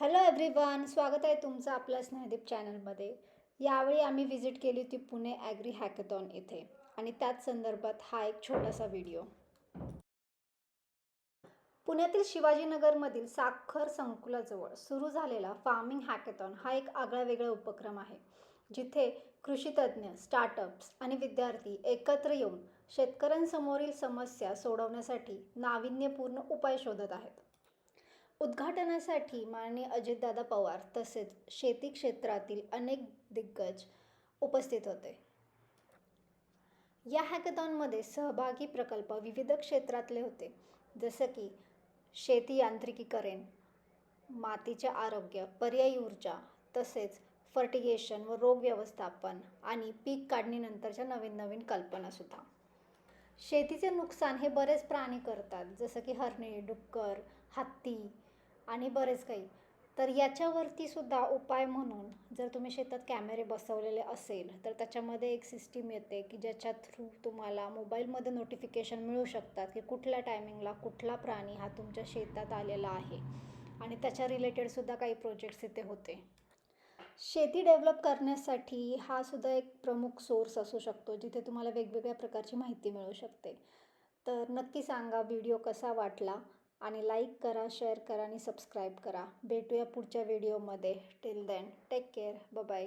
Hello everyone स्वागत आहे तुमचं आपल्या स्नेहदीप चॅनलमध्ये यावेळी आम्ही व्हिजिट केली होती पुणे ॲग्री हॅकेथॉन इथे. आणि त्याच संदर्भात हा एक छोटासा व्हिडिओ पुण्यातील शिवाजीनगरमधील साखर संकुलाजवळ सुरू झालेला फार्मिंग हॅकेथॉन हा एक आगळावेगळा उपक्रम आहे. जिथे कृषीतज्ञ स्टार्टअप्स आणि विद्यार्थी एकत्र येऊन शेतकऱ्यांसमोरील समस्या सोडवण्यासाठी नाविन्यपूर्ण उपाय शोधत आहेत. उद्घाटनासाठी माननीय अजितदादा पवार तसेच शेती क्षेत्रातील अनेक दिग्गज उपस्थित होते. या हॅकथॉनमध्ये सहभागी प्रकल्प विविध क्षेत्रातले होते. जसं की शेती यांत्रिकीकरण मातीचे आरोग्य पर्यायी ऊर्जा तसेच फर्टिगेशन व रोग व्यवस्थापन आणि पीक काढणीनंतरच्या नवीन नवीन कल्पनासुद्धा शेतीचे नुकसान हे बरेच प्राणी करतात. जसं की हरणे डुक्कर हत्ती आणि बरेच काही. तर याच्यावरती सुद्धा उपाय म्हणून जर तुम्ही शेतात कॅमेरे बसवलेले असेल तर त्याच्यामध्ये एक सिस्टीम येते की ज्याच्या थ्रू तुम्हाला मोबाईलमध्ये नोटिफिकेशन मिळू शकतात की कुठल्या टायमिंगला कुठला प्राणी हा तुमच्या शेतात आलेला आहे. आणि त्याच्या रिलेटेडसुद्धा काही प्रोजेक्ट्स इथे होते. शेती डेव्हलप करण्यासाठी हा सुद्धा एक प्रमुख सोर्स असू शकतो जिथे तुम्हाला वेगवेगळ्या प्रकारची माहिती मिळू शकते. तर नक्की सांगा व्हिडिओ कसा वाटला? आणि लाईक करा शेअर करा आणि सबस्क्राईब करा. भेटूया पुढच्या व्हिडिओमध्ये. Till then take care bye